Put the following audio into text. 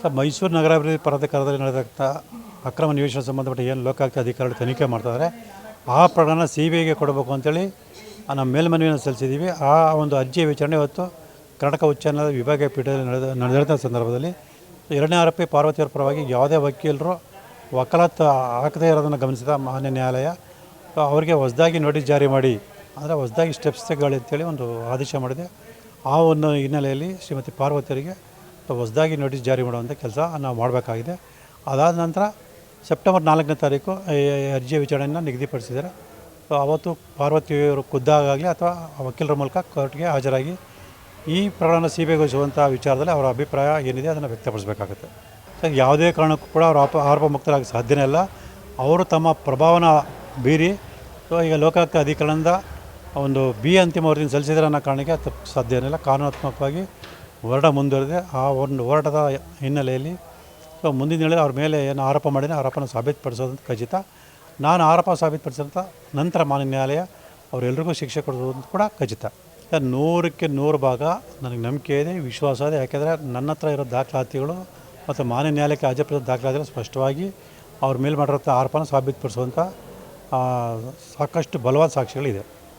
Sir, Mysuru ನಗರಾಭಿವೃದ್ಧಿ ಪ್ರಾಧಿಕಾರದಲ್ಲಿ ನಡೆದಂಥ ಅಕ್ರಮ ನಿವೇಶನ ಸಂಬಂಧಪಟ್ಟ ಏನು ಲೋಕಾಯುಕ್ತ ಅಧಿಕಾರಿಗಳು ತನಿಖೆ ಮಾಡ್ತಾರೆ ಆ ಪ್ರಕರಣ ಸಿ ಬಿ ಐಗೆ ಕೊಡಬೇಕು ಅಂತೇಳಿ ನಮ್ಮ ಮೇಲ್ಮನವಿಯನ್ನು ಸಲ್ಲಿಸಿದ್ದೀವಿ. ಆ ಒಂದು ಅರ್ಜಿಯ ವಿಚಾರಣೆ ಇವತ್ತು ಕರ್ನಾಟಕ ಉಚ್ಚ ನ್ಯಾಯಾಲಯದ ವಿಭಾಗೀಯ ಪೀಠದಲ್ಲಿ ನಡೆದ ನಡೆದಂಥ ಸಂದರ್ಭದಲ್ಲಿ ಎರಡನೇ ಆರೋಪಿ ಪಾರ್ವತಿಯವರ ಪರವಾಗಿ ಯಾವುದೇ ವಕೀಲರು ವಕಾಲತ್ತು ಹಾಕದೇ ಇರೋದನ್ನು ಗಮನಿಸಿದ ಮಾನ್ಯ ನ್ಯಾಯಾಲಯ. ಅವರಿಗೆ ಹೊಸದಾಗಿ ನೋಟಿಸ್ ಜಾರಿ ಮಾಡಿ, ಅಂದರೆ ಹೊಸದಾಗಿ ಸ್ಟೆಪ್ಸ್ ತೆಗೊಳ್ಳಿ ಅಂತೇಳಿ ಒಂದು ಆದೇಶ ಮಾಡಿದೆ. ಆ ಒಂದು ಹಿನ್ನೆಲೆಯಲ್ಲಿ ಶ್ರೀಮತಿ ಪಾರ್ವತಿಯವರಿಗೆ ಹೊಸದಾಗಿ ನೋಟಿಸ್ ಜಾರಿ ಮಾಡುವಂಥ ಕೆಲಸ ನಾವು ಮಾಡಬೇಕಾಗಿದೆ. ಅದಾದ ನಂತರ ಸೆಪ್ಟೆಂಬರ್ ನಾಲ್ಕನೇ ತಾರೀಕು ಅರ್ಜಿಯ ವಿಚಾರಣೆಯನ್ನು ನಿಗದಿಪಡಿಸಿದ್ದಾರೆ. ಸೊ ಅವತ್ತು ಪಾರ್ವತಿಯವರು ಖುದ್ದಾಗಲಿ ಅಥವಾ ವಕೀಲರ ಮೂಲಕ ಕೋರ್ಟ್ಗೆ ಹಾಜರಾಗಿ ಈ ಪ್ರಕರಣ ಸಿ ಬಿ ವಿಚಾರದಲ್ಲಿ ಅವರ ಅಭಿಪ್ರಾಯ ಏನಿದೆ ಅದನ್ನು ವ್ಯಕ್ತಪಡಿಸಬೇಕಾಗುತ್ತೆ. ಯಾವುದೇ ಕಾರಣಕ್ಕೂ ಕೂಡ ಅವರು ಆಪ ಆರೋಪ ಮುಕ್ತರಾಗಿ ಸಾಧ್ಯನೇ ಇಲ್ಲ. ಅವರು ತಮ್ಮ ಪ್ರಭಾವನ ಬೀರಿ ಸೊ ಈಗ ಲೋಕಾಯುಕ್ತ ಅಧಿಕರಣದ ಒಂದು ಬಿ ಅಂತಿಮ ವರದಿಯನ್ನು ಸಲ್ಲಿಸಿದ್ರೆ ಅನ್ನೋ ಕಾರಣಕ್ಕೆ ತಪ್ಪು ಸಾಧ್ಯನೇ ಕಾನೂನಾತ್ಮಕವಾಗಿ ಹೋರಾಟ ಮುಂದುವರೆದಿದೆ ಆ ಒಂದು ಹೋರಾಟದ ಹಿನ್ನೆಲೆಯಲ್ಲಿ ಸೊ ಮುಂದಿನ ದಿನಗಳಲ್ಲಿ ಅವ್ರ ಮೇಲೆ ಏನು ಆರೋಪ ಮಾಡಿದ್ರೆ ಆರೋಪನ ಸಾಬೀತುಪಡಿಸೋದು ಖಚಿತ. ನಾನು ಆರೋಪ ಸಾಬೀತುಪಡಿಸಿದಂಥ ನಂತರ ಮಾನ್ಯ ನ್ಯಾಯಾಲಯ ಅವರೆಲ್ಲರಿಗೂ ಶಿಕ್ಷೆ ಕೊಡೋದು ಕೂಡ ಖಚಿತ. ನೂರಕ್ಕೆ ನೂರು ಭಾಗ ನನಗೆ ನಂಬಿಕೆ ಇದೆ, ವಿಶ್ವಾಸ ಇದೆ. ಯಾಕೆಂದರೆ ನನ್ನ ಹತ್ರ ಇರೋ ದಾಖಲಾತಿಗಳು ಮತ್ತು ಮಾನ್ಯ ನ್ಯಾಯಾಲಯಕ್ಕೆ ಅಜಪ್ರದ ದಾಖಲಾತಿಗಳು ಸ್ಪಷ್ಟವಾಗಿ ಅವ್ರ ಮೇಲೆ ಮಾಡಿರೋಂಥ ಆರೋಪನ ಸಾಬೀತುಪಡಿಸುವಂಥ ಸಾಕಷ್ಟು ಬಲವಾದ ಸಾಕ್ಷಿಗಳಿದೆ.